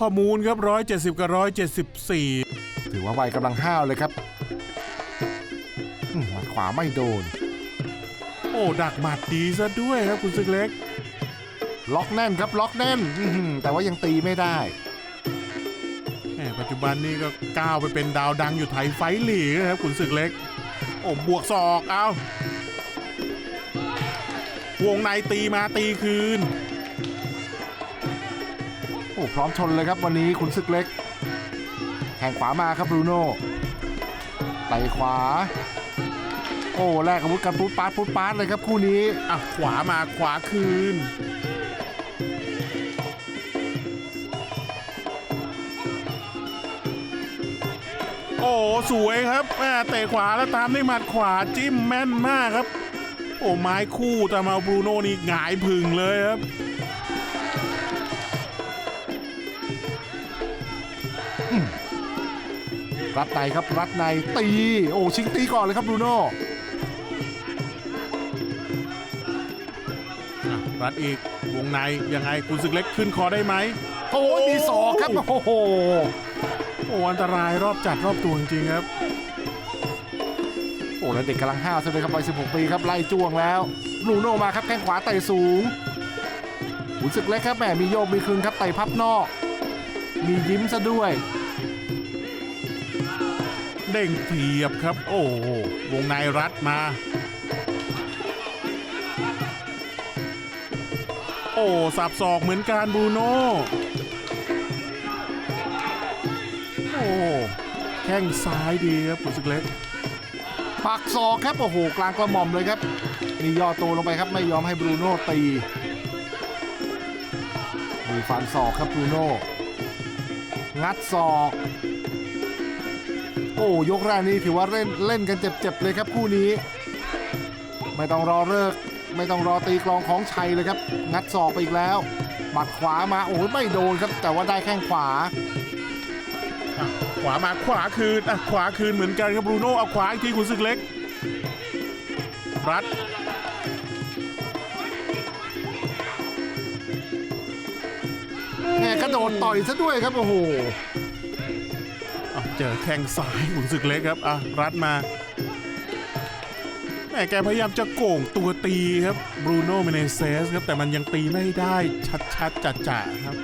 ข้อมูลครับ 170 กับ 174 ถือว่าวัยกำลังห้าวเลยครับอืมหมัดขวาไม่โดน โอ้ดักหมัดดีซะด้วยครับคุณศึกเล็ก ล็อกแน่นครับล็อกแน่นอื้อหือแต่ว่ายังตีไม่ได้ แหมปัจจุบันนี้ก็ก้าวไปเป็นดาวดังอยู่ไทยไฟท์ลีกนะครับคุณศึกเล็ก โอ้บวกศอกเอาวงในตีมาตีคืนโอ้พร้อมชนเลยครับวันนี้ขุนศึกเล็กแข่งขวามาครับบรูโน่ไต่ขวา โอ้แลกอาวุธกันปุ๊ดปาดปุ๊ดปาดเลยครับคู่นี้อะขวามาขวาคืนโอ้สวยครับแม่เตะขวาแล้วตามด้วยหมัดขวาจิ้มแม่นมากครับ โอ้ไม้คู่แต่มาบรูโน่นี่หงายผึ่งเลยครับ รัดในครับรัดในตีโอ้ชิงตีก่อนเลยครับบรูโน่อะรัดอีกวงในยังไงคุณศึกเล็กขึ้นคอได้ไหม โอ้ยมีศอกครับโอ้โหโอ้อันตรายรอบจัดรอบตัวจริงๆครับ โอ้แล้วเด็กกำลังห้าวซะเลยครับวัย16 ปีครับไล่จ้วงแล้วบรูโน่มาครับแข้งขวาเตะสูงขุนศึกเล็กครับแหมมีโยกมีคืนครับเตะพับนอก มียิ้มซะด้วย เด้งเทียบครับ โอ้วงในรัดมา โอ้สับศอกเหมือนการบูโน่โอ้แข้งซ้ายดีครับคุณศึกเล็กปักศอกครับโอ้โหกลางกระหม่อมเลยครับนี่ย่อตัวลงไปครับไม่ยอมให้บรูโน่ตีมีฟันศอกครับบรูโน่งัดศอก อ้ยกแรกนี้ถือว่าเล่นเล่นกันเจ็บๆเลยครับคู่นี้ ไม่ต้องรอเลิกไม่ต้องรอตีกลองของชัยเลยครับ งัดศอกไปอีกแล้วหมัดขวามาโอ้ยไม่โดนครับ แต่ว่าได้แข้งขวาอะขวามาขวาคืนอะขวาคืนเหมือนกันครับบรูโน่เอาขวาอีกทีคุณศึกเล็ก รัด แหมกระโดดต่อยซะด้วยครับ โอ้โหอะ เจอแข้งซ้ายขุนศึกเล็กครับอะรัดมาแม่แกพยายามจะโก่งตัวตีครับบรูโน่เมเนเซสครับแต่มันยังตีไม่ได้ชัดๆจัดๆครับ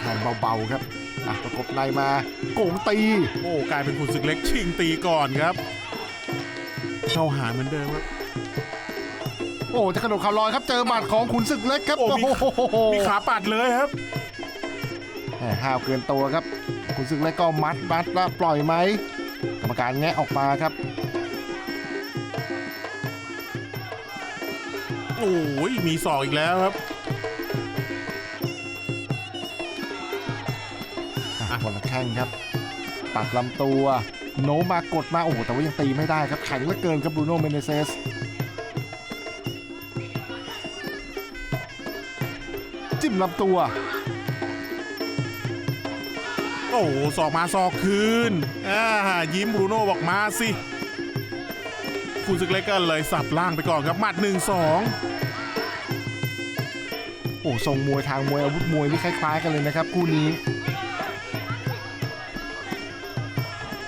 แทงเบาๆครับอะประกบในมาโก่งตี โอ้กลายเป็นขุนศึกเล็กชิงตีก่อนครับเข้าหาเหมือนเดิมครับโอ้จะกระโดดเข่าลอยครับเจอหมัดของขุนศึกเล็กครับโอ้โอ้มีโหมีขาปัดเลยครับแหมห้าวเกินตัวครับขุนศึกเล็กก็มัดมัดแล้วปล่อยไหมกรรมการแงะออกมาครับโอ้ยมีศอกอีกแล้วครับอะคนละแข้งครับ ตัดลำตัว โน้มมากดมาโอ้โหแต่ว่ายังตีไม่ได้ครับแข็งเหลือเกินครับบรูโน่เมเนเซสจิ้มลำตัว โอ้โหศอกมาศอกคืนอ่ายิ้มบรูโน่บอกมาสิ คุณศึกเล็กก็เลยสับล่างไปก่อนครับหมัดหนึ่งสองโอ้ทรงมวยทางมวยอาวุธมวยนี่คล้ายๆ กันเลยนะครับคู่นี้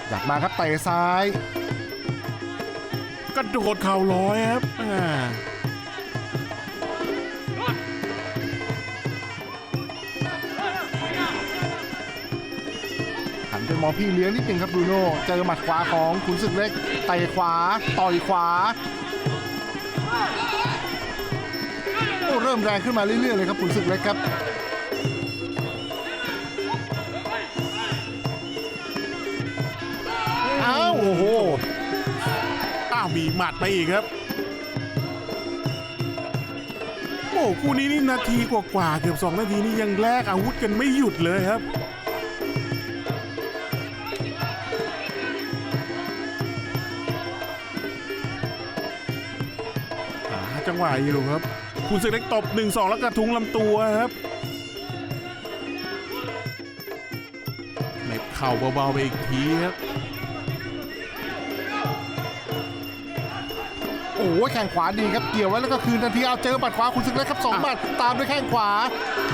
อยากมาครับเตะซ้ายกระโดดเข่าร้อยครับอ่า หันไปมองพี่เลี้ยงนิดนึงครับบรูโน่เจอหมัดขวาของขุนศึกเล็กเตะขวาต่อยขวาโอ้เริ่มแรงขึ้นมาเรื่อยๆเลยครับขุนศึกเล็กครับอ้าวโอ้โหอ้าวมีหมัดไปอีกครับโอ้คู่นี้นี่นาทีกว่าๆเกือบสองนาทีนี่ยังแลกอาวุธกันไม่หยุดเลยครับ จังหวะอยู่ครับคุณศึกเล็กตบ 1-2 แล้วกระทุ้งลำตัวครับเหน็บเข่าเบาๆไปอีกทีครับ โอ้อ้ยแข้งขวาดีครับเกี่ยวไว้แล้วก็คืนทันทีเอาเจอบัดขวาคุณศึกเล็กครับสองบัดตามด้วยแข้งขวา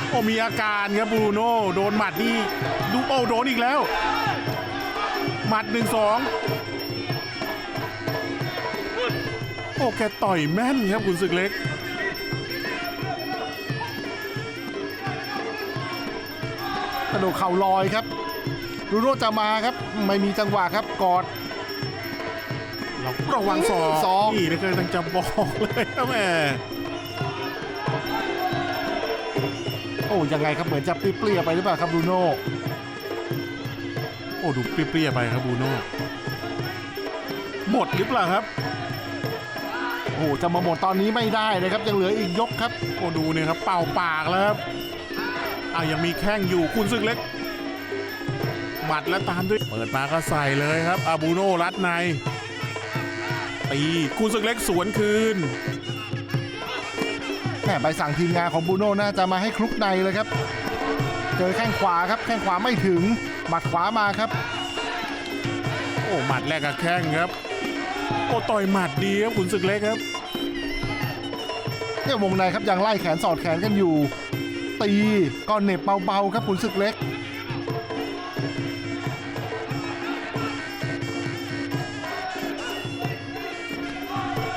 โอ้มีอาการครับบรูโน่โดนหมัดนี่ดูโอ้โดนอีกแล้ว หมัดหนึ่งสอง โอ้แกต่อยแม่นครับคุณศึกเล็ก กระโดดเข่าลอยครับบรูโน่จะมาครับ ไม่มีจังหวะครับกอดเราระวังศอกศอกนี่นะเคยตั้งจะบอกเลยครับแม่โอ้ยังไงครับเหมือนจะเปรี้ยๆไปหรือเปล่าครับบรูโน่โอ้ดูเปรี้ยๆไปครับบรูโน่หมดหรือเปล่าครับ โอ้จะมาหมดตอนนี้ไม่ได้นะครับยังเหลืออีกยกครับโอ้ดูเนี่ยครับเป่าปากแล้วครับอะยังมีแข้งอยู่คุณศึกเล็ก หมัดแล้วตามด้วยเปิดมาก็ใส่เลยครับอาบูโน่รัดในตีคุณศึกเล็กสวนคืนแหมใบสั่งทีมงานของบรูโน่น่าจะมาให้คลุกในเลยครับ เจอแข้งขวาครับแข้งขวาไม่ถึงหมัดขวามาครับ โอ้หมัดแรกกับแข้งครับ โอ้ต่อยหมัดดีครับคุณศึกเล็กครับเนี่ยวงในครับยังไล่แขนสอดแขนกันอยู่ ตีก็เหน็บเบาๆครับขุนศึกเล็ก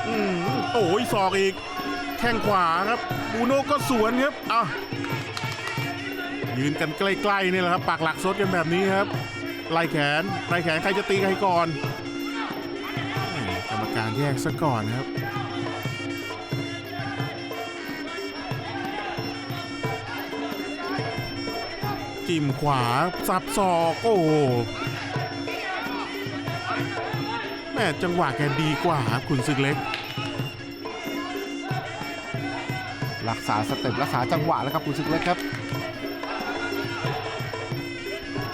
อืมโอ้ยศอกอีก แข้งขวาครับบูโน่ก็สวนครับอะยืนกันใกล้ๆนี่แหละครับปากหลักซดกันแบบนี้ครับไล่แขนไล่แขนใครจะตีใครก่อนแหม่ การแยกซะก่อนครับ จิ้มขวาสับศอกโอ้แม่จังหวะแกดีกว่าครับคุณศึกเล็ก รักษาสเต็ปรักษาจังหวะแล้วครับขุนศึกเล็กครับ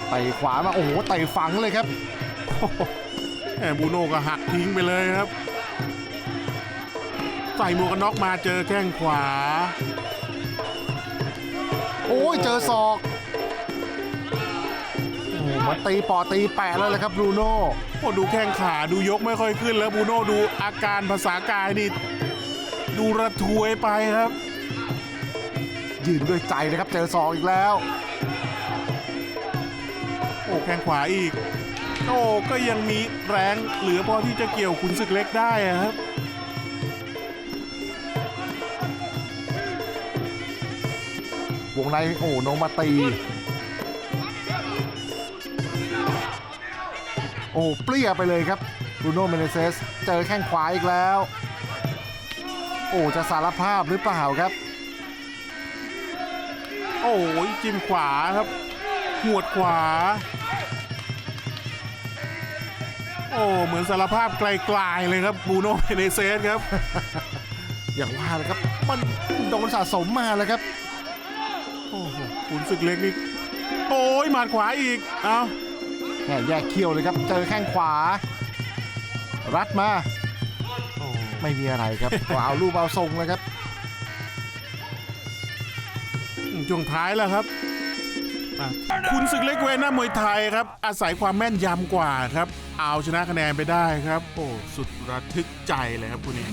ไต่ขวามาโอ้โหไต่ฝังเลยครับ บูโน่ก็หักทิ้งไปเลยครับ ใส่หมวกกันน็อกมาเจอแข้งขวา โอ้ยเจอศอกมันตีปอตีแปะแล้วเลยครับบรูโน่โอ้ดูแข้งขาดูยกไม่ค่อยขึ้นแล้วบูโน่ดูอาการภาษากายนี่ดูระทวยไปครับ ยืนด้วยใจเลยครับเจอศอกอีกแล้ว โอ้แข้งขวาอีก โอ้ก็ยังมีแรงเหลือพอที่จะเกี่ยวขุนศึกเล็กได้อะครับวงในโอ้โนมาตี โอ้เปรี้ยไปเลยครับบรูโน่เมเนเซสเจอแข้งขวาอีกแล้ว โอ้จะสารภาพหรือเปล่าครับ โอ้ยจิ้มขวาครับ หวดขวา โอ้เหมือนสารภาพไกลๆเลยครับบูโน่เปเนเซสครับ อย่างว่าเลยครับ มันโดนสะสมมาแล้วครับโอ้โหคุณศึกเล็กนี่โอ้ยหมัดขวาอีกเอาแหมแยกเขี้ยวเลยครับ เจอแข้งขวา รัดมาโอ้ไม่มีอะไรครับก็เอาลูกเอาทรงเลยครับช่วงท้ายแล้วครับอะคุณศึกเล็กเวน่ามวยไทยครับ อาศัยความแม่นยำกว่าครับ เอาชนะคะแนนไปได้ครับ โอ้สุดระทึกใจเลยครับคุณนี้